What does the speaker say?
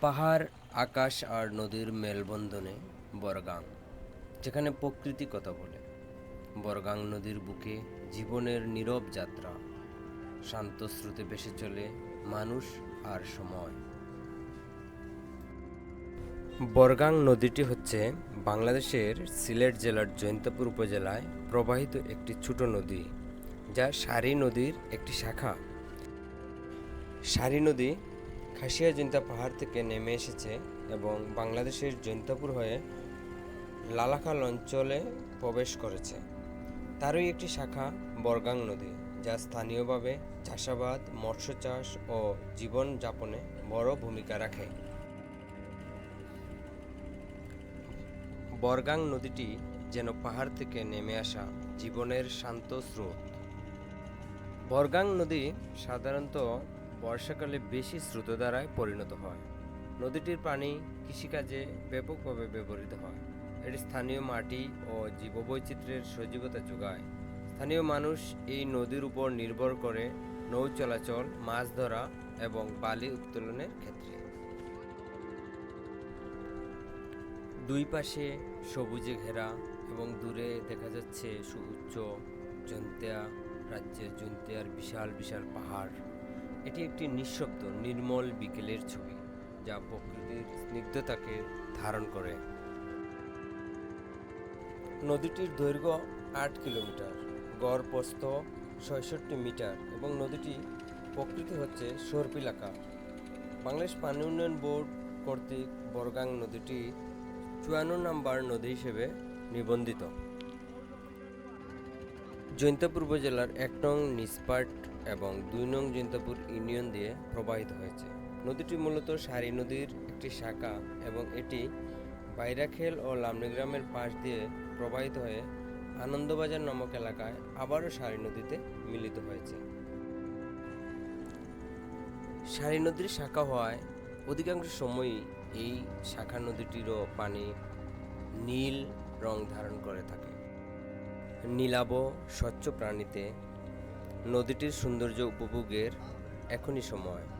পাহাড়, আকাশ আর নদীর মেলবন্ধনে বরগাং, যেখানে প্রকৃতি কথা বলে। বরগাং নদীর বুকে জীবনের নীরব যাত্রা, শান্ত স্রোতে ভেসে চলে মানুষ আর সময়। বরগাং নদীটি হচ্ছে বাংলাদেশের সিলেট জেলার জৈন্তপুর উপজেলায় প্রবাহিত একটি ছোট নদী, যা সারি নদীর একটি শাখা। সারি নদী খাসিয়া জৈন্তা পাহাড় থেকে নেমে এসেছে এবং বাংলাদেশের জৈন্তাপুর হয়ে লালাখাল অঞ্চলে প্রবেশ করেছে। তারই একটি শাখা বরগাং নদী, যা স্থানীয়ভাবে চাষাবাদ, মৎস্য চাষ ও জীবনযাপনে বড় ভূমিকা রাখে। বরগাং নদীটি যেন পাহাড় থেকে নেমে আসা জীবনের শান্ত স্রোত। বরগাং নদী সাধারণত বর্ষাকালে বেশি স্রোতধারায় পরিণত হয়। নদীটির পানি কৃষিকাজে ব্যাপকভাবে ব্যবহৃত হয়। এটি স্থানীয় মাটি ও জীববৈচিত্র্যের সজীবতা যোগায়। স্থানীয় মানুষ এই নদীর উপর নির্ভর করে নৌ চলাচল, মাছ ধরা এবং বালি উত্তোলনের ক্ষেত্রে। দুই পাশে সবুজে ঘেরা এবং দূরে দেখা যাচ্ছে সুউচ্চ জন্তিয়া রাজ্যের জন্তিয়ার বিশাল বিশাল পাহাড়। এটি একটি নিঃশব্দ, নির্মল বিকেলের ছবি, যা প্রকৃতির স্নিগ্ধতাকে ধারণ করে। নদীটির দৈর্ঘ্য আট কিলোমিটার, গড় প্রস্থ ছয়ষট্টি মিটার এবং নদীটি প্রকৃতি হচ্ছে সর্পিলাকা বাংলাদেশ পানি উন্নয়ন বোর্ড কর্তৃক বরগাং নদীটি চুয়ান্ন নম্বর নদী হিসেবে নিবন্ধিত। জৈন্তপুর উপজেলার এক নং নিসপাট এবং দুই নং জৈন্তপুর ইউনিয়ন দিয়ে প্রবাহিত হয়েছে। নদীটি মূলত সারি নদীর একটি শাখা এবং এটি বাইরাখেল ও লামনিগ্রামের পাশ দিয়ে প্রবাহিত হয়ে আনন্দবাজার নামক এলাকায় আবারও সারি নদীতে মিলিত হয়েছে। সারি নদীর শাখা হওয়ায় অধিকাংশ সময়ই এই শাখা নদীটিরও পানি নীল রং ধারণ করে থাকে। নীলাভ স্বচ্ছ প্রাণীতে নদীটির সৌন্দর্য উপভোগের এখনই সময়।